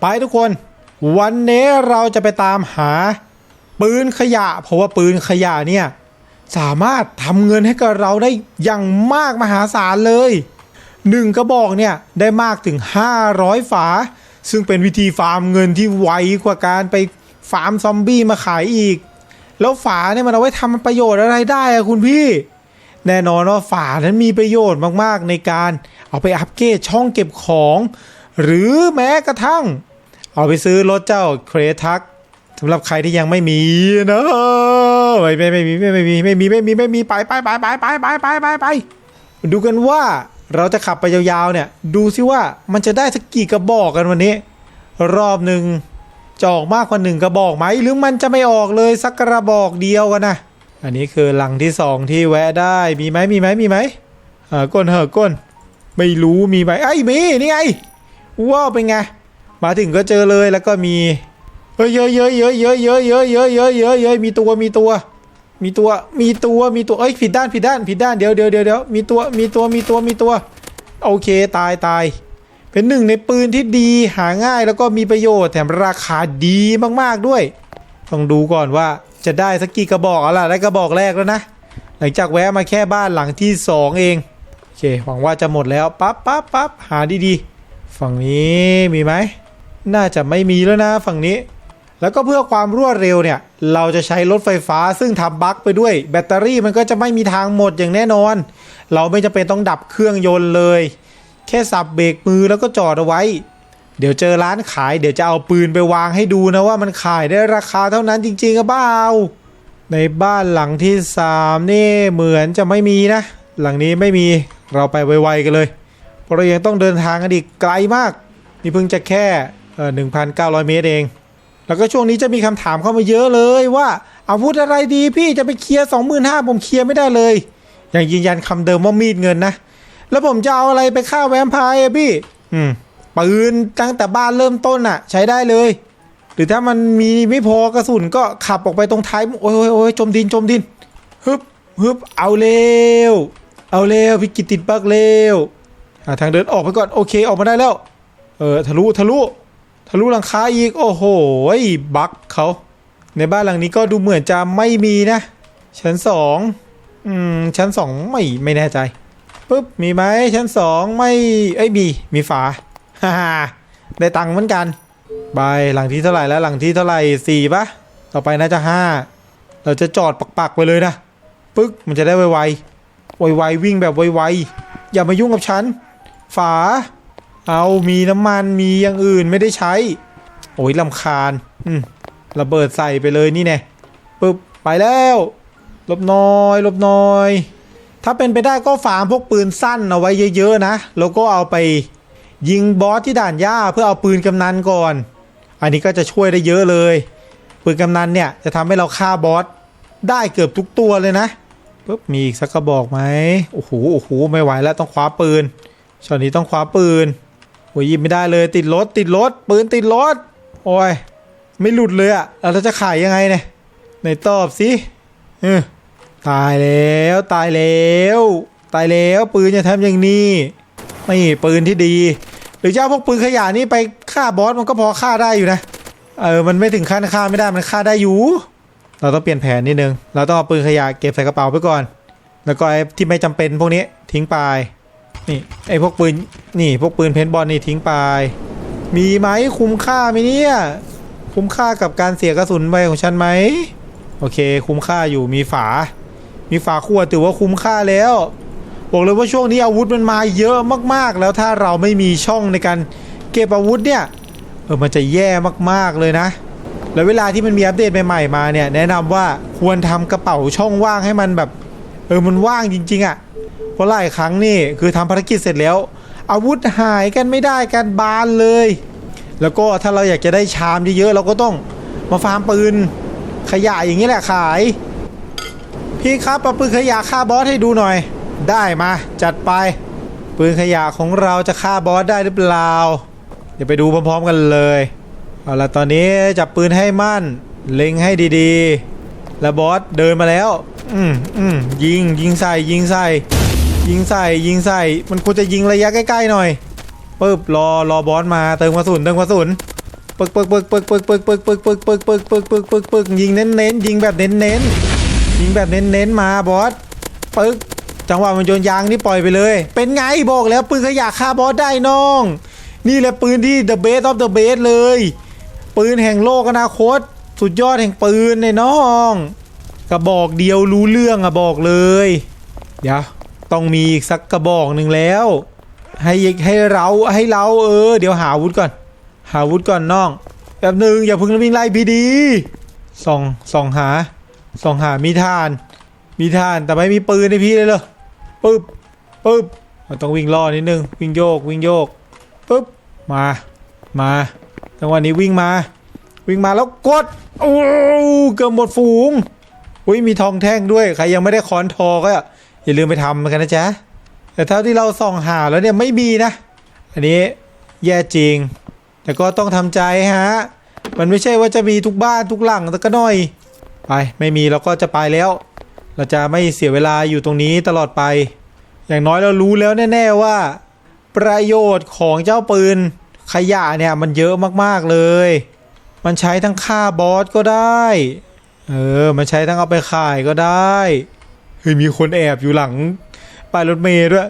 ไปทุกคน วันนี้เราจะไปตามหาปืนขยะ เพราะว่าปืนขยะเนี่ย สามารถทำเงินให้กับเราได้อย่างมากมหาศาลเลยหนึ่งกระบอกเนี่ยได้มากถึง 500 ฝา ซึ่งเป็นวิธีฟาร์มเงินที่ไวกว่าการไปฟาร์มซอมบี้มาขายอีก แล้วฝาเนี่ยมันเอาไว้ทำประโยชน์อะไรได้อะคุณพี่ แน่นอนว่าฝานั้นมีประโยชน์มากๆในการเอาไปอัปเกรดช่องเก็บของ หรือแม้กระทั่ง เอาไปซื้อรถเจ้าเครทักสำหรับใครที่ยังไม่มีนะไม่ไม่ไม่มีไม่ไม่มีไม่มีไม่มีไม่มีไปไปไปไปไปไปไปไปไปดูกันว่าเราจะขับไปยาวๆเนี่ย ดูซิว่ามันจะได้สักกี่กระบอกกันวันนี้ รอบหนึ่งจะออกมากกว่าหนึ่งกระบอกไหม หรือมันจะไม่ออกเลยสักกระบอกเดียวกันนะอันนี้คือหลังที่สองที่แวะได้มีไหมมีไหมมีไหมเออก้นเหอก้น ไม่รู้มีไหมไอ้มีนี่ไงว้าวเป็นไง มาถึงก็เจอเลยแล้วก็มีเฮ้ยเยอะเยอะเยอะเยอะเยอะเยอะเยอะเยอะเยอะเยอะมีตัวมีตัว มีตัวมีตัวมีตัวเอ้ยผิดด้านผิดด้านผิดด้านเดี๋ยวเดี๋ยวเดี๋ยวเดี๋ยวมีตัวมีตัวมีตัวมีตัว โอเคตายตายเป็นหนึ่งในปืนที่ดีหาง่ายแล้วก็มีประโยชน์แถมราคาดีมากๆด้วย ต้องดูก่อนว่าจะได้สักกี่กระบอกอล่ะได้กระบอกแรกแล้วนะ หลังจากแวะมาแค่บ้านหลังที่สองเองโอเคหวังว่าจะหมดแล้วปั๊บปั๊บปั๊บหาดีๆ ฝั่งนี้มีไหม น่าจะไม่มีแล้วนะฝั่งนี้ แล้วก็เพื่อความรวดเร็วเนี่ย เราจะใช้รถไฟฟ้าซึ่งทำบั๊กไปด้วย แบตเตอรี่มันก็จะไม่มีทางหมดอย่างแน่นอน เราไม่จำเป็นต้องดับเครื่องยนต์เลย แค่สับเบรกมือแล้วก็จอดเอาไว้ เดี๋ยวเจอร้านขายเดี๋ยวจะเอาปืนไปวางให้ดูนะว่ามันขายได้ราคาเท่านั้นจริงๆหรือเปล่าในบ้านหลังที่สามนี่เหมือนจะไม่มีนะ หลังนี้ไม่มีเราไปไวๆกันเลย เพราะเรายังต้องเดินทางกันอีกไกลมาก นี่เพิ่งจะแค่ เออ1,900เมตรเอง แล้วก็ช่วงนี้จะมีคำถามเข้ามาเยอะเลยว่า อาวุธอะไรดีพี่จะไปเคลียร์25,000ผมเคลียร์ไม่ได้เลยยังยืนยันคำเดิมว่ามีดเงินนะ แล้วผมจะเอาอะไรไปฆ่าแวมไพร์อะพี่ อืมปืนตั้งแต่บ้านเริ่มต้นอะใช้ได้เลย หรือถ้ามันมีไม่พอกระสุนก็ขับออกไปตรงท้ายโอ้ยโอ้ยโอ้ยจมดินจมดินฮึบฮึบเอาเร็วเอาเร็วพี่กิตติดบักเร็วทางเดินออกไปก่อนโอเคออกมาได้แล้ว เออทะลุทะลุ ทะลุหลังคาอีก โอ้โหบักเขา ในบ้านหลังนี้ก็ดูเหมือนจะไม่มีนะ ชั้นสองอืม ชั้นสองไม่ไม่แน่ใจปุ๊บมีไหมชั้นสองไม่เอ้ยมีมีฝาฮ่าฮได้ตังค์เหมือนกันบายหลังที่เท่าไหร่แล้วหลังที่เท่าไหร่สี่ปะต่อไปน่าจะห้าเราจะจอดปักๆไปเลยนะปึ๊กมันจะได้ไวๆไวๆวิ่งแบบไวๆอย่ามายุ่งกับฉัน ฝา เอามีน้ำมันมีอย่างอื่นไม่ได้ใช้ โอ้ยลำคาญอืมระเบิดใส่ไปเลยนี่แน่ปึ๊บไปแล้วหลบหน้อยหลบหน้อย ถ้าเป็นไปได้ก็ฟามพวกปืนสั้นเอาไว้เยอะๆนะ แล้วก็เอาไปยิงบอสที่ด่านหญ้าเพื่อเอาปืนกำนันก่อน อันนี้ก็จะช่วยได้เยอะเลย ปืนกำนันเนี่ยจะทำให้เราฆ่าบอสได้เกือบทุกตัวเลยนะปุ๊บมีอีกสักกระบอกไหมโอ้โหโอ้โหไม่ไหวแล้วต้องคว้าปืนช็อตนี้ต้องคว้าปืน โอ้ยยิบไม่ได้เลยติดรถติดรถปืนติดรถโอ้ยไม่หลุดเลยอะแล้วเราจะขายยังไงเนี่ยไหนตอบสิเออตายแล้วตายแล้ว ตายแล้วปืนจะทำอย่างนี้ไม่ปืนที่ดี หรือจะเอาพวกปืนขยะนี่ไปฆ่าบอสมันก็พอฆ่าได้อยู่นะเออมันไม่ถึงขั้นฆ่าไม่ได้มันฆ่าได้อยู่ เราต้องเปลี่ยนแผนนิดนึง เราต้องเอาปืนขยะเก็บใส่กระเป๋าไปก่อน แล้วก็ไอ้ที่ไม่จำเป็นพวกนี้ทิ้งไป นี่ไอ้พวกปืนนี่พวกปืนเพนบอลนี่ทิ้งไป มีไหมคุ้มค่าไหมเนี่ยคุ้มค่ากับการเสียกระสุนไปของฉันไหมโอเค คุ้มค่าอยู่มีฝา มีฝาขวดถือว่าคุ้มค่าแล้วบอกเลยว่าช่วงนี้อาวุธมันมาเยอะมากๆ แล้วถ้าเราไม่มีช่องในการเก็บอาวุธเนี่ยเออมันจะแย่มากๆเลยนะ แล้วเวลาที่มันมีอัปเดตใหม่ๆมาเนี่ยแนะนำว่าควรทำกระเป๋าช่องว่างให้มันแบบ เออมันว่างจริง ๆอะ่ะ ราะหลายครั้งนี่คือทำภารกิจเสร็จแล้ว อาวุธหายกันไม่ได้กันบานเลย แล้วก็ถ้าเราอยากจะได้ชามเยอะๆเราก็ต้องมาฟาร์มปืนขยะอย่างนี้แหละขาย พี่ครับปืนขยะฆ่าบอสให้ดูหน่อย ได้มาจัดไป ปืนขยะของเราจะฆ่าบอสได้หรือเปล่าเดี๋ยวไปดูพร้อมๆกันเลยเอาละตอนนี้จับปืนให้มั่น เล็งให้ดีๆ แล้วบอสเดินมาแล้ว อืมอืมยิงยิงใส่ยิงใส่ ยิงใส่ยิงใส่มันควรจะยิงระยะใกล้ๆหน่อยปึ๊บรอรอบอสมาเติมกระสุนเติมกระสุนปึกปึกปึกปึกปึกปึกปึกปึกปึกปึกปึกปึกปึกปึกปึกยิงเน้นเน้นยิงแบบเน้นเน้นยิงแบบเน้นเน้นมาบอสปึกจังหวะมันโยนยางนี่ปล่อยไปเลย เป็นไงบอกแล้วปืนขยะฆ่าบอสได้น้อง นี่แหละปืนที่ the best of the best เลย ปืนแห่งโลกอนาคต สุดยอดแห่งปืนในน้องกระบอกเดียวรู้เรื่องอะบอกเลย เดี๋ยว ต้องมีอีกสักกระบอกหนึ่งแล้ว ให้ให้เราให้เราเออ เดี๋ยวหาวุธก่อน หาวุธก่อนน้องแบบหนึ่งอย่าเพึ่งวิ่งไล่พีดีส่องส่องหาส่องหามีทาน มีทานแต่ไม่มีปืนให้พี่เลยเหรอปึ๊บปึ๊บมันต้องวิ่งล่อนิดนึงวิ่งโยกวิ่งโยกปึ๊บมามาจังหวะนี้วิ่งมา วิ่งมาแล้วกดโอ้เกือบหมดฝูงอุ้ยมีทองแท่งด้วยใครยังไม่ได้ค้อนทอก็ อย่าลืมไปทำกันนะจ๊ะ แต่เท่าที่เราส่องหาแล้วเนี่ยไม่มีนะ อันนี้แย่จริง แต่ก็ต้องทำใจฮะ มันไม่ใช่ว่าจะมีทุกบ้านทุกหลังแต่ก็น่อย ไปไม่มีเราก็จะไปแล้ว เราจะไม่เสียเวลาอยู่ตรงนี้ตลอดไป อย่างน้อยเรารู้แล้วแน่ ๆว่า ประโยชน์ของเจ้าปืนขยะเนี่ยมันเยอะมากๆเลย มันใช้ทั้งฆ่าบอสก็ได้ เออ มันใช้ทั้งเอาไปขายก็ได้ เฮ้ยมีคนแอบอยู่หลังป้ายรถเมย์ด้วย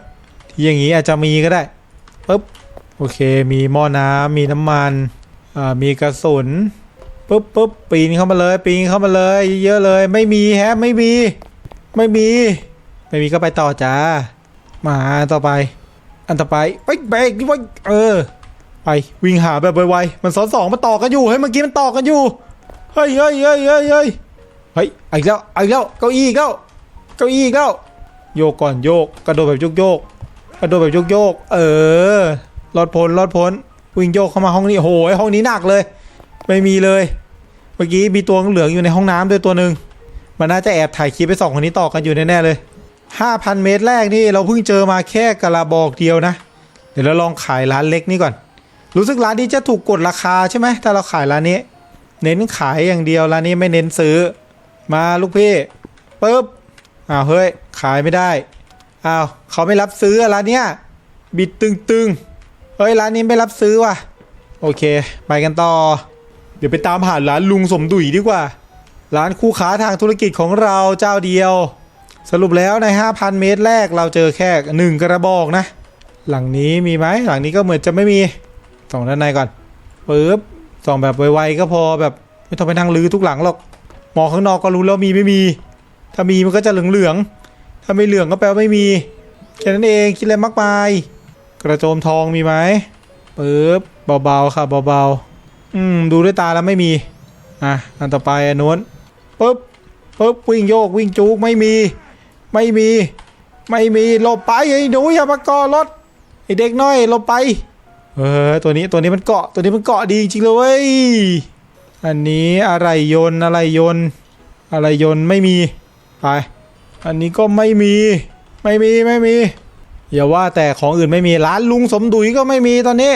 ที่อย่างนี้อาจจะมีก็ได้ปุ๊บโอเค มีหม้อน้ำมีน้ำมันอ่ามีกระสุนปุ๊บปุ๊บปีนเข้ามาเลยปีนเข้ามาเลย เยอะเลย ไม่มีแฮะไม่มี ไม่มี ไม่มีก็ไปต่อจ้ามาต่อไป อันต่อไปเอ้ยเบรกดิวะเออ ไปวิ่งหาแบบไวๆมันซ้อนสองมันต่อกันอยู่เฮ้ยเมื่อกี้มันต่อกันอยู่เฮ้ยเฮ้ยเฮ้ยเฮ้ยเฮ้ยเฮ้ยอีกแล้วอาอีกแล้วเก้าอี้อีกแล้ว เก้าอี้อีกแล้วโยกก่อนโยก กระโดดแบบโยกโยกกระโดดแบบโยกโยก เออรอดพ้นรอดพ้นวิ่งโยกเข้ามาห้องนี้โอ้โหห้องนี้หนักเลย ไม่มีเลย เมื่อกี้มีตัวเหลืองอยู่ในห้องน้ำด้วยตัวหนึ่งมันน่าจะแอบถ่ายคลิปไปสองคนนี้ต่อกันอยู่แน่ๆเลย 5,000 เมตรแรกนี่เราเพิ่งเจอมาแค่กระบอกเดียวนะ เดี๋ยวเราลองขายร้านเล็กนี่ก่อน รู้สึกร้านนี้จะถูกกดราคาใช่ไหมถ้าเราขายร้านนี้ เน้นขายอย่างเดียวร้านนี้ไม่เน้นซื้อ มาลูกพี่ปึ๊บ อ้าวเฮ้ยขายไม่ได้อ้าวเขาไม่รับซื้อร้านเนี้ยบิดตึงๆเฮ้ยร้านนี้ไม่รับซื้อว่ะ โอเค ไปกันต่อ เดี๋ยวไปตามหาร้านลุงสมดุยดีกว่า ร้านคู่ค้าทางธุรกิจของเราเจ้าเดียว สรุปแล้วใน 5,000 เมตรแรกเราเจอแค่หนึ่งกระบอกนะ หลังนี้มีไหมหลังนี้ก็เหมือนจะไม่มีส่องด้านในก่อนปึ๊บส่องแบบไวๆก็พอแบบไม่ต้องไปนั่งลื้อทุกหลังหรอกมองข้างนอกก็รู้แล้วมีไม่มี ถ้ามีมันก็จะเหลืองๆ ถ้าไม่เหลืองก็แปลว่าไม่มี แค่นั้นเองคิดอะไรมากมาย กระโจมทองมีไหมปึ๊บเบาๆค่ะเบาๆ อืมดูด้วยตาแล้วไม่มี อะอันต่อไปอันนู้นปึ๊บปึ๊บวิ่งโยกวิ่งจูกไม่มี ไม่มี ไม่มีหลบไปไอ้หนูอย่ามากาะรถไอ้เด็กน้อยหลบไป เออตัวนี้ตัวนี้มันเกาะตัวนี้มันเกาะดีจริงเลยอันนี้อะไรยนอะไรยนอะไรยนไม่มี ไป อันนี้ก็ไม่มี ไม่มีไม่มี อย่าว่าแต่ของอื่นไม่มีร้านลุงสมดุยก็ไม่มีตอนนี้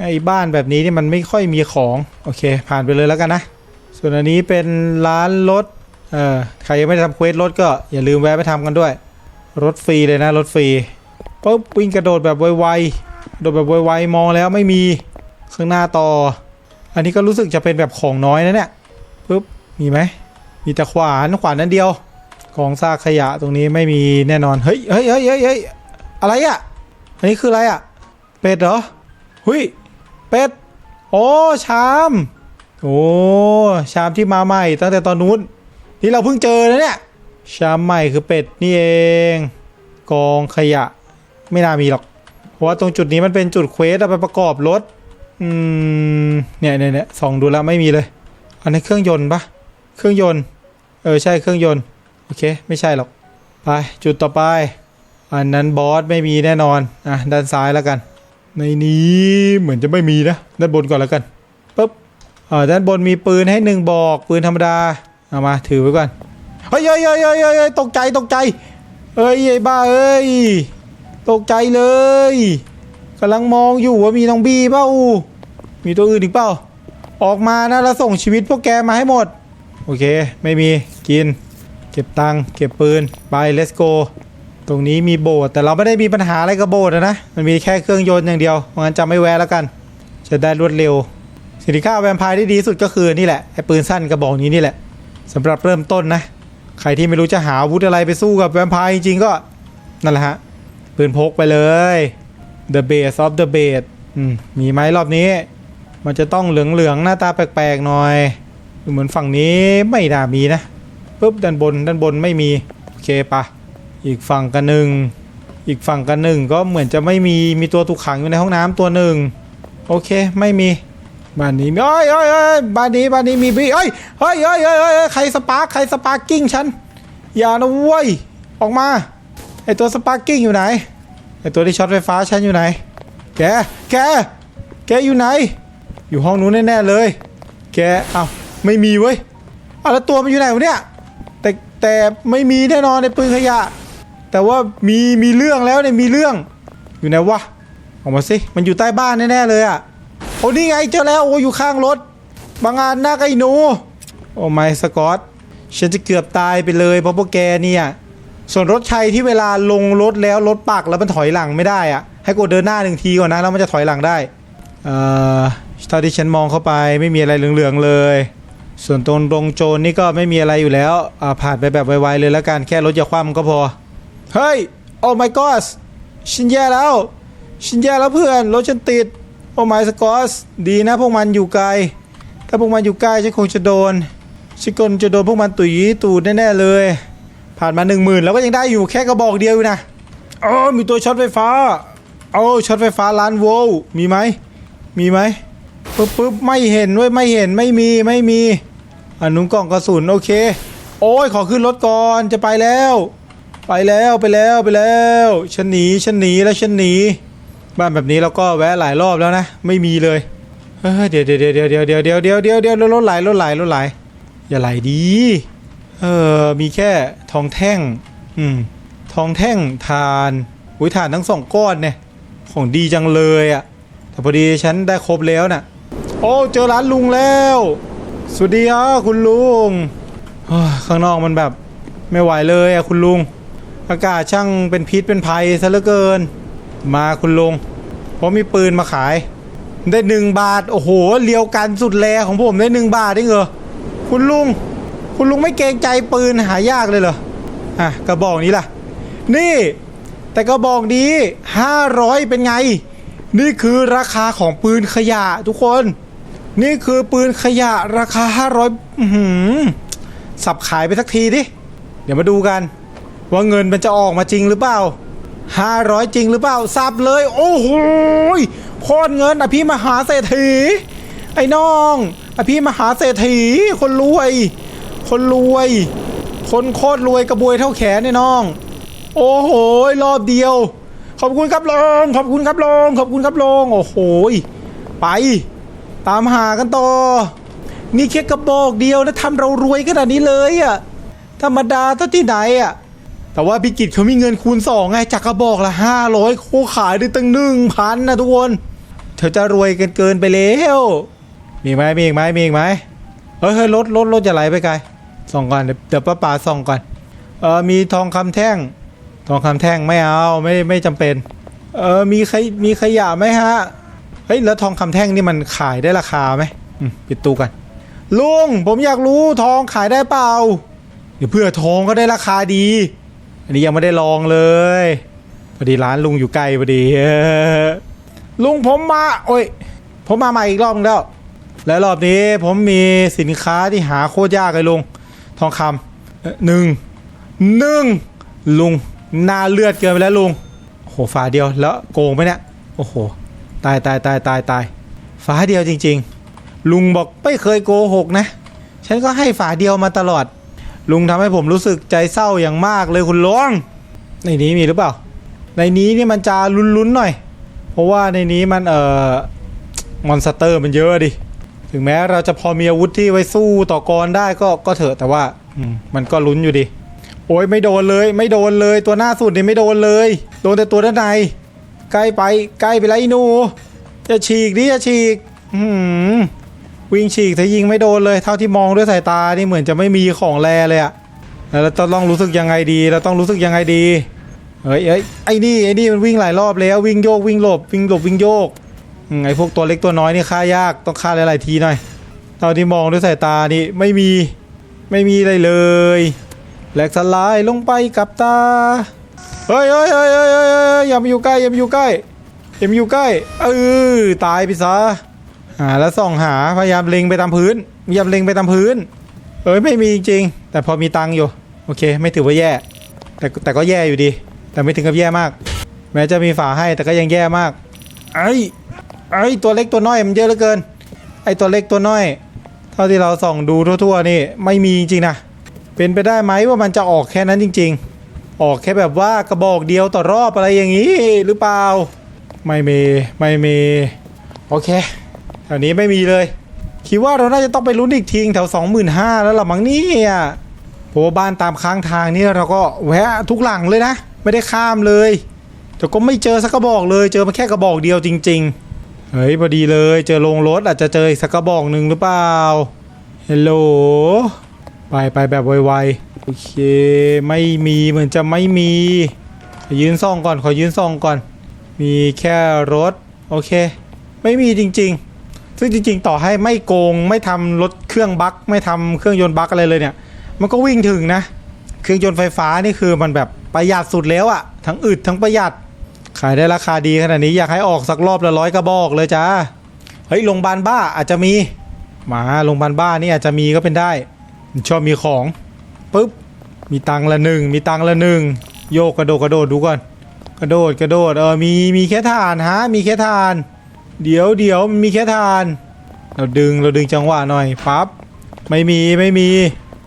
ไอ้บ้านแบบนี้นี่มันไม่ค่อยมีของ โอเค ผ่านไปเลยแล้วกันนะ ส่วนอันนี้เป็นร้านรถ เออใครยังไม่ได้ทำเควสรถก็อย่าลืมแวะไปทำกันด้วย รถฟรีเลยนะ รถฟรีปุ๊บวิ่งกระโดดแบบไวๆ โดดแบบไวๆ มองแล้วไม่มีข้างหน้าต่อ อันนี้ก็รู้สึกจะเป็นแบบของน้อยนะเนี่ยปุ๊บมีไหมมีแต่ขวานขวานนั้นเดียว กองซากขยะตรงนี้ไม่มีแน่นอนเฮ้ยเฮ้ยเฮ้ยเฮ้ยเฮ้ยอะไรอะอันนี้คืออะไรอะ เป็ดเหรอหุยเป็ดโอ้ชามโอ้ชามที่มาใหม่ ตั้งแต่ตอนนู้นนี่เราเพิ่งเจอนะเนี่ยชามใหม่คือเป็ดนี่เองกองขยะไม่น่ามีหรอก เพราะว่าตรงจุดนี้มันเป็นจุดเควสเอาไปประกอบรถอืมเนี่ยเนี่ยเนี่ยส่องดูแล้วไม่มีเลย อันนี้เครื่องยนต์ปะเครื่องยนต์ เออใช่เครื่องยนต์ โอเค ไม่ใช่หรอก ไป จุดต่อไป อันนั้นบอสไม่มีแน่นอน อะ ด้านซ้ายแล้วกัน ในนี้เหมือนจะไม่มีนะ ด้านบนก่อนแล้วกันปุ๊บอ่าด้านบนมีปืนให้หนึ่งบอก ปืนธรรมดา เอามาถือไว้ก่อน เฮ้ยเฮ้ยเฮ้ยเฮ้ยเฮ้ยตกใจตกใจ เอ้ยไอ้บ้าเอ้ย ตกใจเลยกำลังมองอยู่ว่ามีน้องบีเปล่า มีตัวอื่นอีกเปล่า ออกมานะแล้วส่งชีวิตพวกแกมาให้หมด โอเค ไม่มีกิน เก็บตังค์เก็บปืน ไป let's go ตรงนี้มีโบสถ์แต่เราไม่ได้มีปัญหาอะไรกับโบสถ์นะ มันมีแค่เครื่องยนต์อย่างเดียวเพราะงั้นจะไม่แวะแล้วกัน จะได้รวดเร็ว สิ่งที่ฆ่าแวมไพร์ได้ดีสุดก็คือนี่แหละไอ้ปืนสั้นกระบอกนี้นี่แหละสำหรับเริ่มต้นนะ ใครที่ไม่รู้จะหาอาวุธอะไรไปสู้กับแวมไพร์จริงๆก็นั่นแหละฮะปืนพกไปเลย The base of the base อืมมีไหมรอบนี้ มันจะต้องเหลืองๆหน้าตาแปลกๆหน่อย เหมือนฝั่งนี้ไม่น่ามีนะ ปุ๊บด้านบนด้านบนไม่มีโอเคปะอีกฝั่งกันหนึ่งอีกฝั่งกันหนึ่งก็เหมือนจะไม่มีมีตัวถูกขังอยู่ในห้องน้ำตัวหนึ่งโอเคไม่มีบ้านนี้มีเอ้ยเอ้ยเอ้ยบ้านนี้บ้านนี้มีบีเอ้ยเฮ้ยเฮ้ยเฮ้ยเฮ้ยเฮ้ยใครสปาร์คใครสปาร์กิ้งฉันอย่านะเว้ยออกมาไอตัวสปาร์กิ้งอยู่ไหนไอตัวที่ช็อตไฟฟ้าฉันอยู่ไหน แกแกแกอยู่ไหน อยู่ห้องนู้นแน่ๆเลย แกเอ้าไม่มีเว้ยเอาแล้วตัวมันอยู่ไหนวะเนี่ย แต่ไม่มีแน่นอนในปืนขยะ แต่ว่ามีมีเรื่องแล้วเนี่ยมีเรื่อง อยู่ไหนวะออกมาสิมันอยู่ใต้บ้านแน่ๆเลยอะโอ้นี่ไงเจอแล้วโอ้อยู่ข้างรถบางงานหน้าไอ้หนูโอ้ไม่สกอตฉันจะเกือบตายไปเลยเพราะพวกแกเนี่ยส่วนรถชัยที่เวลาลงรถแล้วรถปักแล้วมันถอยหลังไม่ได้อะให้กดเดินหน้าหนึ่งทีก่อนนะแล้วมันจะถอยหลังได้เอ่อเท่าที่ฉันมองเข้าไปไม่มีอะไรเหลืองๆเลย ส่วนตรงตรงโจรนี่ก็ไม่มีอะไรอยู่แล้วอ่าผ่านไปแบบไวๆเลยแล้วกันแค่รถอย่าคว่ำก็พอ เฮ้ย โอ้ my god ฉันแย่แล้ว ฉันแย่แล้วเพื่อน รถฉันติด โอ้ my god ดีนะพวกมันอยู่ไกล ถ้าพวกมันอยู่ใกล้ฉันคงจะโดนฉันคงจะโดนพวกมันตุยตูดแน่ๆเลย ผ่านมาหนึ่งหมื่นแล้วก็ยังได้อยู่แค่กระบอกเดียวอยู่นะอ๋อมีตัวช็อตไฟฟ้า เอาช็อตไฟฟ้าล้านโวลต์มีไหมมีไหม ปึ๊บปึ๊บไม่เห็นเว้ยไม่เห็นไม่มีไม่มีอันนู้นกล่องกระสุนโอเค โอ้ยขอขึ้นรถก่อนจะไปแล้ว ไปแล้วไปแล้วไปแล้วฉันหนีฉันหนีแล้วฉันหนีบ้านแบบนี้เราก็แวะหลายรอบแล้วนะ ไม่มีเลยเฮ้ยเดี๋ยวเดี๋ยวเดี๋ยวเดี๋ยวเดี๋ยวเดี๋ยวเดี๋ยวเดี๋ยวเดี๋ยวรถไหลรถไหลรถไหลอย่าไหลดีเออมีแค่ทองแท่ง อืมทองแท่งทานอุ้ยทานทั้งสองก้อนเนี่ยของดีจังเลยอะ่ะแต่พอดีฉันได้ครบแล้วน่ะ โอ้เจอร้านลุงแล้ว สวัสดีครับคุณลุงข้างนอกมันแบบไม่ไหวเลยอะคุณลุง อากาศช่างเป็นพิษเป็นภัยซะเหลือเกิน มาคุณลุงผมมีปืนมาขาย ได้หนึ่งบาท โอ้โหเลียวกันสุดแลของผมได้หนึ่งบาทได้เหรอคุณลุง คุณลุงไม่เกรงใจปืนหายากเลยเหรออะกระบอกนี้ล่ะ นี่ แต่กระบอกนี้500 เป็นไง นี่คือราคาของปืนขยะทุกคน นี่คือปืนขยะราคา 500อื้อหือสับขายไปสักทีดิ เดี๋ยวมาดูกัน ว่าเงินมันจะออกมาจริงหรือเปล่า 500 จริงหรือเปล่าสับเลย โอ้โหยโคตรเงินอภิมหาเศรษฐี ไอ้น้อง อภิมหาเศรษฐี คนรวย คนรวย คนโคตรรวยกระบวยเท่าแขนเนี่ยน้อง โอ้โหยรอบเดียว ขอบคุณครับลงขอบคุณครับลงขอบคุณครับลงโอ้โหยไป ตามหากันต่อ นี่แค่กระบอกเดียวนะทำเรารวยขนาดนี้เลยอะ่ะ ธรรมดาเท่าที่ไหนอะ่ะ แต่ว่าพิกิจเขามีเงินคูณสองไงจากกระบอกละห้าร้อยโคขายได้ตั้งหนึ่งพันนะทุกคน เธอจะรวยกันเกินไปแล้ว มีไหมมีอีกไหมมีอีกไหมเฮ้ยเฮ้ยรถรถรถจะไหลไปไกลส่องก่อนเดี๋ยวเดี๋ยวป้าป๋าส่องก่อน เออมีทองคำแท่ง ทองคำแท่งไม่เอาไม่ไม่จำเป็น เออมีใครมีขยะไหมฮะ เฮ้ยแล้วทองคำแท่งนี่มันขายได้ราคาไหมปิดตู้กันลุงผมอยากรู้ทองขายได้เปล่าเดี๋ยวเพื่อทองก็ได้ราคาดี อันนี้ยังไม่ได้ลองเลยพอดีร้านลุงอยู่ใกล้พอดีลุงผมมา โอ้ย ผมมาใหม่อีกรอบนึงแล้ว และรอบนี้ผมมีสินค้าที่หาโคตรยากเลยลุง ทองคำหนึ่งหนึ่งลุงหน้าเลือดเกินไปแล้วลุงโอ้โหฝาเดียวแล้วโกงไหมเนี่ยโอ้โห ตายตายตายตายตายฝาเดียวจริง ๆ ลุงบอกไม่เคยโกหกนะ ฉันก็ให้ฝาเดียวมาตลอด ลุงทำให้ผมรู้สึกใจเศร้าอย่างมากเลยคุณลุงในนี้มีหรือเปล่า ในนี้นี่มันจะลุ้นๆหน่อย เพราะว่าในนี้มันเอ่อมอนสเตอร์มันเยอะดิถึงแม้เราจะพอมีอาวุธที่ไว้สู้ต่อกรได้ก็ก็เถอะแต่ว่าอืมมันก็ลุ้นอยู่ดิโอ้ยไม่โดนเลย ไม่โดนเลยตัวหน้าสุดนี่ไม่โดนเลย โดนแต่ตัวด้านใน ใกล้ไปใกล้ไปแล้วไอ้หนูจะฉีกดิจะฉีกอืมวิ่งฉีกแต่ยิงไม่โดนเลยเท่าที่มองด้วยสายตานี่เหมือนจะไม่มีของแรเลยอะแล้วเราต้องรู้สึกยังไงดี เราต้องรู้สึกยังไงดีเฮ้ยเอ้ยไอ้นี่ไอ้นี่มันวิ่งหลายรอบแล้ววิ่งโยกวิ่งหลบวิ่งหลบวิ่งโยกไอพวกตัวเล็กตัวน้อยนี่ฆ่ายากต้องฆ่าหลายๆทีหน่อยเท่าที่มองด้วยสายตานี่ไม่มีไม่มีอะไรเลยแหลกสลายลงไปกับตา เฮ้ยเฮ้ยเฮ้ยเฮ้ยเฮ้ยเฮ้ยอย่ามาอยู่ใกล้อย่ามาอยู่ใกล้อย่ามาอยู่ใกล้เออตายไปซะหาแล้วส่องหาพยายามเล็งไปตามพื้นพยายามเล็งไปตามพื้นเอ้ยไม่มีจริงๆแต่พอมีตังค์อยู่โอเค ไม่ถือว่าแย่ แต่แต่ก็แย่อยู่ดี แต่ไม่ถึงกับแย่มาก แม้จะมีฝาให้แต่ก็ยังแย่มากไอ้ไอ้ตัวเล็กตัวน้อยมันเยอะเหลือเกิน ไอ้ตัวเล็กตัวน้อย เท่าที่เราส่องดูทั่วๆนี่ไม่มีจริงๆนะเป็นไปได้ไหมว่ามันจะออกแค่นั้นจริง ๆ ออกแค่แบบว่ากระบอกเดียวต่อรอบอะไรอย่างนี้หรือเปล่า ไม่มีไม่มีโอเคแถวนี้ไม่มีเลย คิดว่าเราน่าจะต้องไปลุ้นอีกทีแถว 25,000 แล้วล่ะมั้งเนี่ยเพราะว่าบ้านตามข้างทางนี่เราก็แวะทุกหลังเลยนะ ไม่ได้ข้ามเลย แต่ก็ไม่เจอสักกระบอกเลย เจอมาแค่กระบอกเดียวจริง ๆ เฮ้ยพอดีเลย เจอโรงรถอาจจะเจออีกสักกระบอกหนึ่งหรือเปล่าเฮลโหลไปไปแบบไวๆ โอเค ไม่มีเหมือนจะไม่มีขอยืนซ่องก่อนขอยืนซ่องก่อน มีแค่รถ โอเค ไม่มีจริง ๆ ซึ่งจริง ๆ ต่อให้ไม่โกงไม่ทำรถเครื่องบั๊กไม่ทำเครื่องยนต์บั๊กอะไรเลยเนี่ย มันก็วิ่งถึงนะ เครื่องยนต์ไฟฟ้านี่คือมันแบบประหยัดสุดแล้วอะทั้งอึดทั้งประหยัด ขายได้ราคาดีขนาดนี้อยากให้ออกสักรอบละร้อยกระบอกเลยจ้าเฮ้ยโรงพยาบาลบ้าอาจจะมีหมาโรงพยาบาลบ้านี่อาจจะมีก็เป็นได้ ชอบมีของ ปุ๊บมีตังละหนึ่งมีตังละหนึ่งโยกกระโดดกระโดดดูก่อนกระโดดกระโดดเออมีมีแค่ทานฮะมีแค่ทาน เดี๋ยวเดี๋ยวมันมีแค่ทาน เราดึงเราดึงจังหวะหน่อยปั๊บไม่มีไม่มี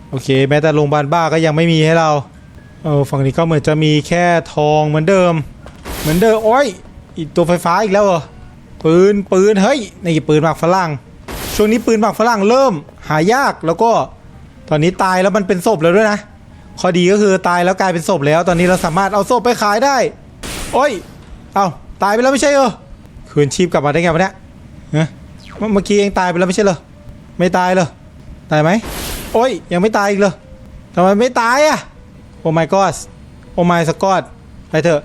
โอเค แม้แต่โรงพยาบาลบ้าก็ยังไม่มีให้เราเออฝั่งนี้ก็เหมือนจะมีแค่ทองเหมือนเดิม เหมือนเดิมโอ้ยอีกตัวไฟฟ้าอีกแล้วเหรอปืนปืนเฮ้ยนี่ปืนหมากฝรั่งช่วงนี้ปืนหมากฝรั่งเริ่มหายากแล้วก็ ตอนนี้ตายแล้วมันเป็นศพแล้วด้วยนะข้อดีก็คือตายแล้วกลายเป็นศพแล้ว ตอนนี้เราสามารถเอาศพไปขายได้ โอ้ย เอาตายไปแล้วไม่ใช่เหรอ คืนชีพกลับมาได้ไงวะเนี่ยเมื่อเมื่อกี้เองตายไปแล้วไม่ใช่เหรอ ไม่ตายเหรอ ตายไหม โอ้ย ยังไม่ตายอีกเหรอทำไมไม่ตายอะ โอ้ my god โอ้ my god ไปเถอะ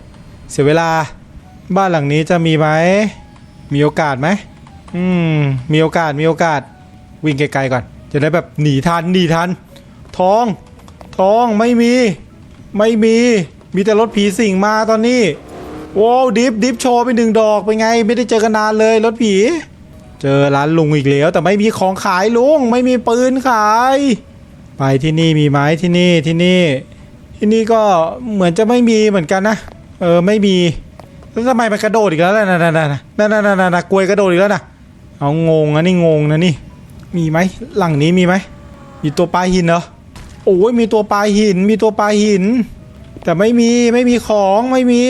เสียเวลา บ้านหลังนี้จะมีไหม มีโอกาสไหม อืม มีโอกาส มีโอกาส วิ่งไกลๆก่อน จะได้แบบหนีทันหนีทัน ทอง ทองไม่มี ไม่มี มีแต่รถผีสิงมาตอนนี้ว้วดิฟดิฟโชว์ไปหนึ่งดอกเป็นไง ไม่ได้เจอกันนานเลยรถผี เจอร้านลุงอีกแล้ว แต่ไม่มีของขายลุงไม่มีปืนขาย ไปที่นี่มีไหมที่นี่ที่นี่ ที่นี่ก็เหมือนจะไม่มีเหมือนกันนะเออไม่มีแล้วทำไมมันกระโดดอีกแล้วล่ะนั่นนั่นนั่นนั่นนั่นนั่นนั่นกลวยกระโดดอีกแล้วนะเอางงนะนี่งงนะนี่ มีไหมหลังนี้มีไหมมีตัวปลาหินเหรอโอ้ยมีตัวปลาหิน มีตัวปลาหิน แต่ไม่มีไม่มีของไม่มี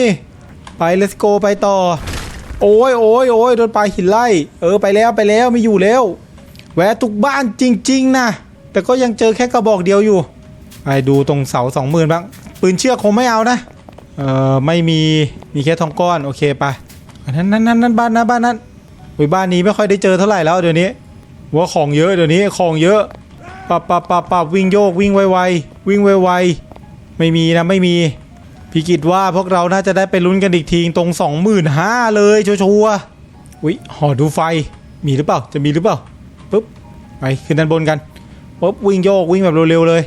ไป let's go ไปต่อ โอ้ยโอ้ยโอ้ยโดนปลาหินไล่ เออไปแล้วไปแล้วไม่อยู่แล้ว แวะทุกบ้านจริง ๆนะแต่ก็ยังเจอแค่กระบอกเดียวอยู่ไปดูตรงเสาสองหมื่นบ้างปืนเชือกคงไม่เอานะเออไม่มีมีแค่ทองก้อนโอเคไปนั่นนั่นนั่นบ้านนะบ้านนั้นอุ้ยบ้านนี้ไม่ค่อยได้เจอเท่าไหร่แล้วเดี๋ยวนี้ ว่าของเยอะเดี๋ยวนี้ของเยอะปับปับปับปับวิ่งโยกวิ่งไวๆวิ่งไวๆไม่มีนะไม่มีพี่กิดว่าพวกเราน่าจะได้ไปลุ้นกันอีกทีตรง 25,000เลยชัวร์ๆอุ๊ยหอดูไฟมีหรือเปล่าจะมีหรือเปล่าปุ๊บไปขึ้นด้านบนกันปุ๊บวิ่งโยกวิ่งแบบเร็วๆเลย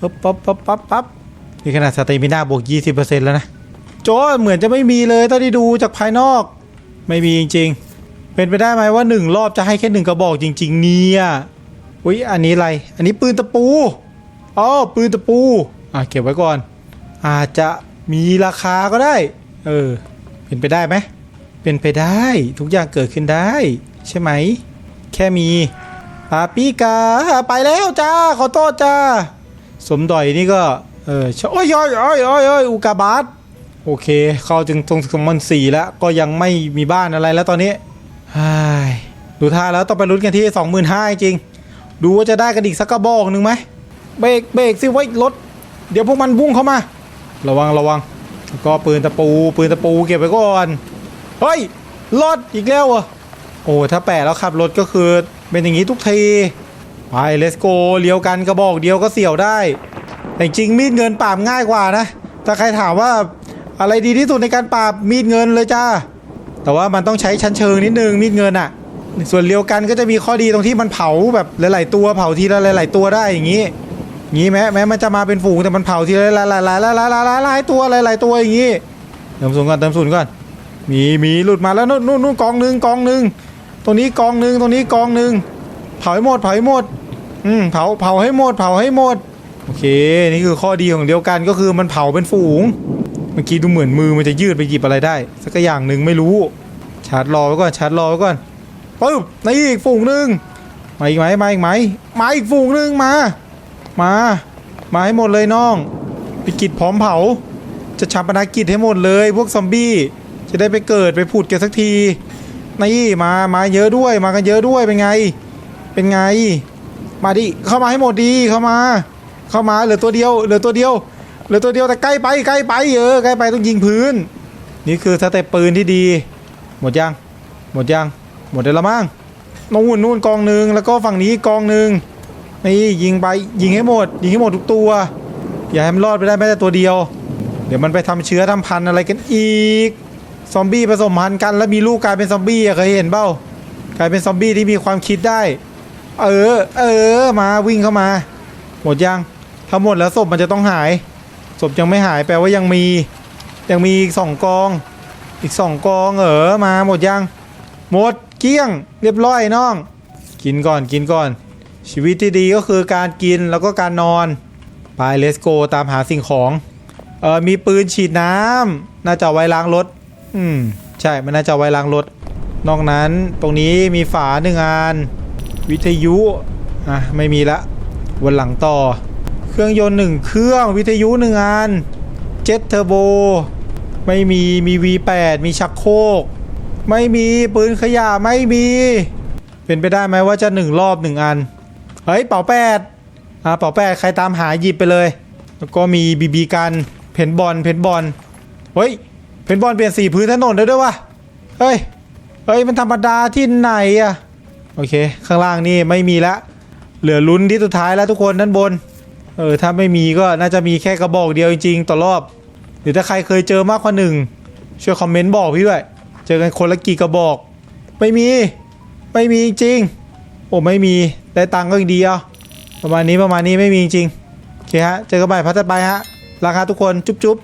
ปุ๊บปั๊บปั๊บปั๊บปั๊บนี่ขนาดสเตมิน่าบวก 20%แล้วนะโจเหมือนจะไม่มีเลยเท่าที่ดูจากภายนอก ไม่มีจริงๆ เป็นไปได้ไหมว่าหนึ่งรอบจะให้แค่หนึ่งกระบอกจริง ๆ เนี่ยอุ๊ยอันนี้อะไร อันนี้ปืนตะปูอ๋อปืนตะปู อะเก็บไว้ก่อน อาจจะมีราคาก็ได้ เออ เป็นไปได้ไหมเป็นไปได้ทุกอย่างเกิดขึ้นได้ ใช่ไหม แค่มีปาปิกาไปแล้วจ้าขอโทษจ้า สมดอยนี่ก็เออชโอ้ยโอ้ยโอ้ยโอ้ยโอ้ยอุกาบาตโอเค เขาจึงตรงสมมันสี่แล้วก็ยังไม่มีบ้านอะไรแล้วตอนนี้ ดูท่าแล้วต้องไปลุ้นกันที่สองหมื่นห้าจริง ดูว่าจะได้กันอีกสักกระบอกหนึ่งไหมเบรกเบรกสิไว้รถ เดี๋ยวพวกมันพุ่งเข้ามา ระวังระวังก็ปืนตะปู ปืนตะปูเก็บไว้ก่อน เฮ้ยรถอีกแล้วเหรอะโอ้ถ้าแปะแล้วขับรถก็คือเป็นอย่างนี้ทุกที ไป let's go เลี้ยวกันกระบอกเดียวก็เสี่ยวได้ แต่จริงมีดเงินปราบง่ายกว่านะ ถ้าใครถามว่าอะไรดีที่สุดในการปราบมีดเงินเลยจ้า แต่ว่ามันต้องใช้ชั้นเชิงนิดนึงมีดเงินอะส่วนเรียวกันก็จะมีข้อดีตรงที่มันเผาแบบหลาย ๆ ตัวเผาทีละหลาย ๆ ตัวได้อย่างนี้งี้แม้แม้มันจะมาเป็นฝูงแต่มันเผาทีละหลายหลายหลายหลายหลายหลายหลายตัวหลายๆตัวอย่างนี้เติมศูนย์ก่อนเติมศูนย์ก่อนมีมีหลุดมาแล้วนู่นนู่นนู่นกองหนึ่งกองหนึ่งตรงนี้กองหนึ่งตรงนี้กองหนึ่งเผาให้หมดเผาให้หมดอืมเผาเผาให้หมดเผาให้หมดโอเค นี่คือข้อดีของเดียวกันก็คือมันเผาเป็นฝูง มื่อกี้ดูเหมือนมือมันจะยืดไปหยิบอะไรได้ สักอย่างหนึ่งไม่รู้ ชาร์จรอไว้ก่อนชาร์จรอไว้ก่อนปึ๊บในอีกฝูงหนึ่งมาอีกไหมมาอีกไหมมาอีกฝูงหนึ่งมา มา มาให้หมดเลยน้องปิกิจพร้อมเผา จะชาปนากิจให้หมดเลย พวกซอมบี้จะได้ไปเกิดไปผุดกันสักทีนี่มามาเยอะด้วย มากันเยอะด้วยเป็นไง เป็นไง มาดิเข้ามาให้หมดดีเข้ามา เข้ามาเหลือตัวเดียวเหลือตัวเดียว เหลือตัวเดียวแต่ใกล้ไปใกล้ไปเออใกล้ไปต้องยิงพื้น นี่คือสเต็ปปืนที่ดี หมดยังหมดยังหมดได้แล้วมั้งนู่นนู่นกองหนึ่งแล้วก็ฝั่งนี้กองหนึ่งนี่ยิงไปยิงให้หมด ยิงให้หมดทุกตัว อย่าให้มันรอดไปได้แม้แต่ตัวเดียว เดี๋ยวมันไปทำเชื้อทำพันธุ์อะไรกันอีกซอมบี้ผสมพันธุ์กันแล้วมีลูกกลายเป็นซอมบี้เคยเห็นเปล่ากลายเป็นซอมบี้ที่มีความคิดได้ เออ เออ มาวิ่งเข้ามา หมดยังถ้าหมดแล้วศพมันจะต้องหาย ศพยังไม่หายแปลว่ายังมี ยังมีอีกสองกอง อีกสองกองเออมาหมดยัง หมดเกลี้ยง เรียบร้อยน้อง กินก่อนกินก่อน ชีวิตที่ดีก็คือการกินแล้วก็การนอน ไปเลสโกตามหาสิ่งของเออมีปืนฉีดน้ำน่าจะไว้ล้างรถ อืมใช่มันน่าจะไว้ล้างรถ นอกนั้นตรงนี้มีฝาหนึ่งอันวิทยุอะไม่มีละวันหลังต่อ เครื่องยนต์หนึ่งเครื่องวิทยุหนึ่งอันเจ็ตเทอร์โบไม่มีมี V8 มีชักโครกไม่มีปืนขยะไม่มี เป็นไปได้ไหมว่าจะหนึ่งรอบหนึ่งอัน เฮ้ยเป่าแปดอ่าเป่าแปดใครตามหาหยิบไปเลย แล้วก็มีบีบีกันเพนบอลเพนบอลเฮ้ยเพนบอลเปลี่ยนสีพื้นถนนได้ด้วยวะเฮ้ยเฮ้ยมันธรรมดาที่ไหนอะโอเค ข้างล่างนี่ไม่มีละเหลือลุ้นที่สุดท้ายแล้วทุกคนด้านบน เออถ้าไม่มีก็น่าจะมีแค่กระบอกเดียวจริงๆต่อรอบ หรือถ้าใครเคยเจอมากกว่าหนึ่งช่วยคอมเมนต์บอกพี่ด้วย เจอกันคนละกี่กระบอก ไม่มี ไม่มีจริงโอ้ไม่มีได้ตังค์ก็ยังดีอะประมาณนี้ประมาณนี้ไม่มีจริงโอเคฮะเจอกันใหม่พัฒนไปฮะราคาทุกคนจุ๊บจุ๊บ